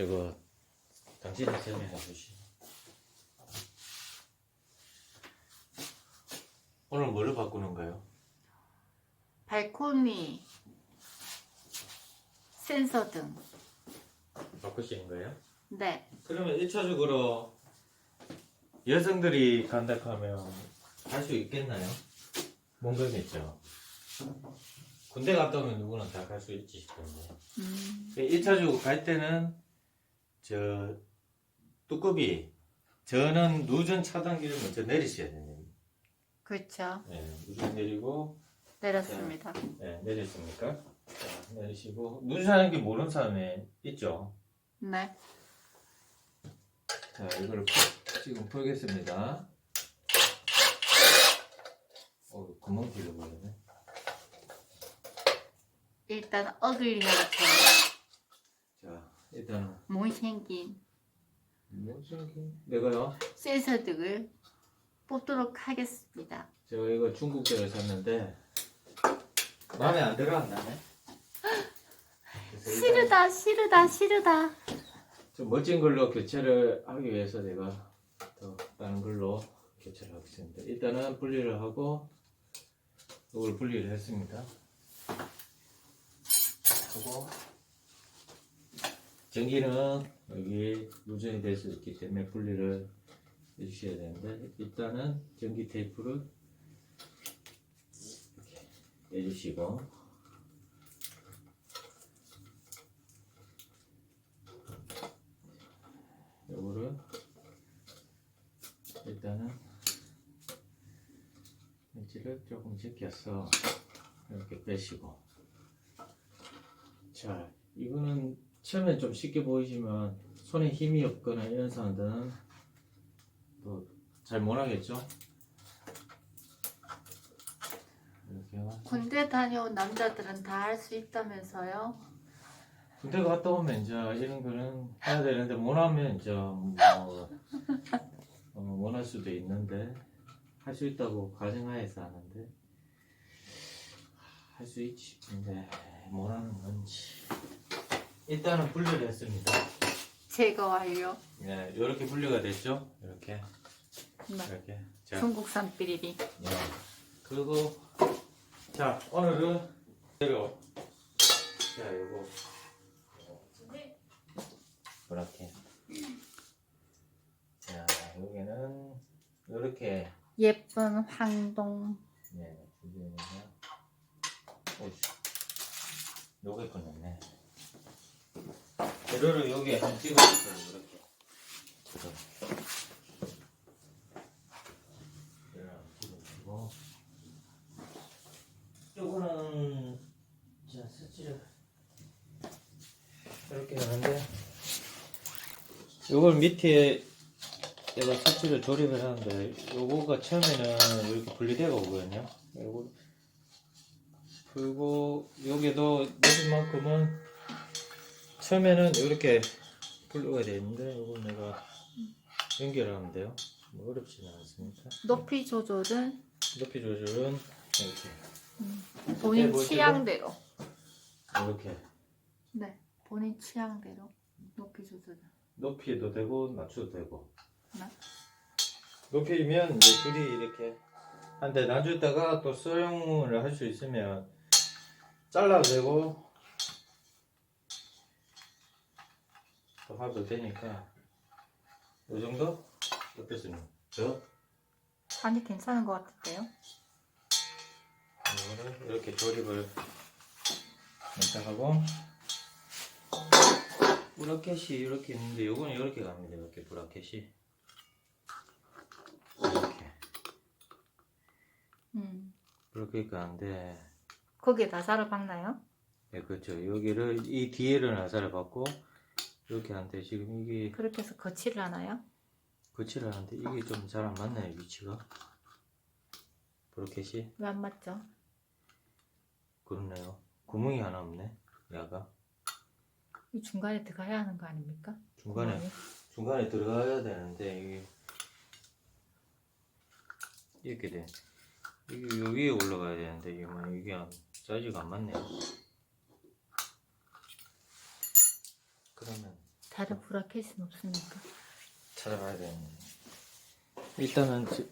저거 당신이 설명해 주시. 오늘 뭐를 바꾸는 거예요? 발코니 센서 등. 바꾸시는 거예요? 네. 그러면 1차적으로 여성들이 간다 하면 할 수 있겠나요? 뭔가겠죠. 군대 갔다 오면 누구나 다 갈 수 있지 싶은데. 음, 1차적으로 갈 때는 저 뚜껑이 저는 누전 차단기를 먼저 내리셔야 됩니다. 그렇죠. 네, 누전 내리고 내렸습니다. 네, 내렸습니까? 자, 내리시고 누전하는 게 모르는 사람이 있죠. 네. 자, 이걸 풀- 지금 풀겠습니다. 어, 구멍 뚫려버렸네. 일단 어글링 이렇게 자, 일단 못생긴 뭐지? 내가요. 센서 등을 뽑도록 하겠습니다. 제가 이거 중국 제를 샀는데 마음에 안 들어 안 나네. 그래서 일단 싫으다, 싫으다, 싫으다. 좀 멋진 걸로 교체를 하기 위해서 내가 더 다른 걸로 교체를 하겠습니다. 일단은 분리를 하고 이걸 분리를 했습니다. 하고 전기는 여기 누전이 될 수 있기 때문에 분리를 해주셔야 되는데 일단은 전기 테이프를 이렇게 해주시고. 요거를 일단은 렌치를 조금 제껴서 이렇게 빼시고. 자 이거는 처음엔 좀 쉽게 보이지만 손에 힘이 없거나 이런 사람들은 또 잘 못하겠죠? 이렇게 해가지고. 군대 다녀온 남자들은 다 할 수 있다면서요? 군대 갔다 오면 이제 이런 거는 해야 되는데 못하면 이제 뭐 어, 못할 수도 있는데 할 수 있다고 가정하에서 하는데 할 수 있지. 근데 못하는 건지 일단은 분리를 했습니다. 제거 완료. 네 이렇게 분리가 됐죠? 이렇게. 네. 이렇게. 자. 중국산 삐리리. 네. 그리고 자 오늘은 이대로. 자 요거. 이렇게. 자 여기는 이렇게. 예쁜 황동. 네 준비해서 오이씨. 요게 꺼냈네 재료를 여기에 한 찍어줬어요? 이렇게. 요거는 자 스치를 이렇게 하는데 요걸 밑에 내가 스치를 조립을 하는데 요거가 처음에는 이렇게 분리되어 오거든요. 요거 그리고 여기도 내릴 만큼은 처음에는 이렇게 분류가 되는데 요거 내가 연결하면 돼요 뭐 어렵지는 않습니다 높이 조절은 높이 조절은 이렇게 본인 보시고. 취향대로. 이렇게 네. 본인 취향대로 높이 조절은. 높이도 되고 낮춰도 되고 네. 높이면 이제 줄이 이렇게 한데 놔줬다가 또 사용을 할 수 있으면 잘라도 되고 또 하도 되니까 이 정도 어떻습니까? 저 아니 괜찮은 것 같은데요? 이거를 이렇게 조립을 일단 하고 브라켓이 이렇게 있는데 요거는 이렇게 갑니다 이렇게 브라켓이 이렇게 음. 이렇게 가는데 거기에 나사를 박나요? 네, 그렇죠 여기를 이 뒤에를 나사를 받고 이렇게 하는데 지금 이게 그렇게 해서 거치를 하나요? 거치를 하는데 이게 좀 잘 안 맞나요 위치가 브라켓이 왜 안 맞죠? 그렇네요 구멍이 하나 없네 야가 이 중간에 들어가야 하는 거 아닙니까? 중간에 구멍이? 중간에 들어가야 되는데 이게 이렇게 돼 이게 여기에 올라가야 되는데 이게 뭐 이게 안- 사이즈가 안 맞네요 그러면 다른 브라켓은 없습니까? 찾아봐야 되는데 일단은 지-